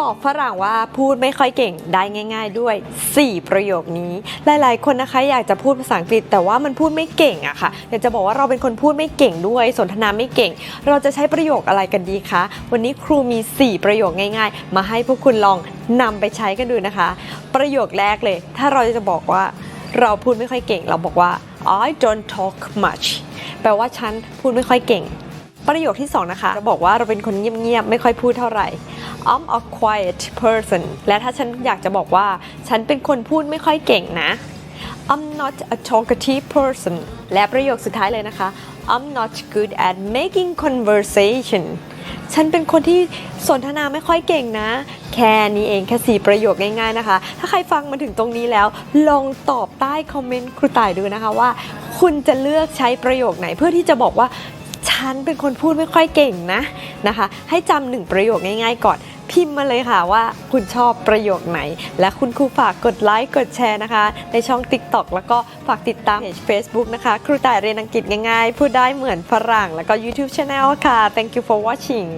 บอกฝรั่งว่าพูดไม่ค่อยเก่งได้ง่าย ๆ ด้วย 4 ประโยคนี้ หลายๆ คนนะคะอยากจะพูดภาษาอังกฤษแต่ว่ามันพูดไม่เก่งอะค่ะอยากจะบอกว่าเราเป็นคนพูดไม่เก่งด้วย สนทนาไม่เก่ง เราจะใช้ประโยคอะไรกันดีคะวันนี้ครูมี 4 ประโยคง่าย ๆ มาให้พวกคุณลองนำไปใช้กันดูนะคะ ประโยคแรกเลย ถ้าเราจะบอกว่าเราพูดไม่ค่อยเก่ง เราบอกว่า I don't talk much แปลว่าฉันพูดไม่ค่อยเก่ง ประโยคที่ 2 นะคะ จะบอกว่าเราเป็นคนเงียบๆ ไม่ค่อยพูดเท่าไหร่ I'm a quiet person และถ้าฉันอยากจะบอกว่า ฉันเป็นคนพูดไม่ค่อยเก่งนะ I'm not a talkative person และประโยคสุดท้ายเลยนะคะ I'm not good at making conversation ฉันเป็นคนที่สนทนาไม่ค่อยเก่งนะ แค่นี้เองแค่สี่ประโยคง่ายๆนะคะ ถ้าใครฟังมาถึงตรงนี้แล้ว ลองตอบใต้คอมเมนต์ครูต่ายดูนะคะว่า คุณจะเลือกใช้ประโยคไหนเพื่อที่จะบอกว่า ฉันเป็นคนพูดไม่ค่อยเก่งนะนะคะ ให้จำหนึ่งประโยคง่ายๆก่อนพิมพ์มาเลยค่ะว่าคุณชอบประโยคไหน และคุณครูฝากกดไลค์กดแชร์นะคะ ในช่อง TikTok แล้วก็ฝากติดตามเพจ Facebook นะคะ ครูต่ายเรียนอังกฤษง่ายๆ พูดได้เหมือนฝรั่ง แล้วก็ YouTube Channel ค่ะ thank you for watching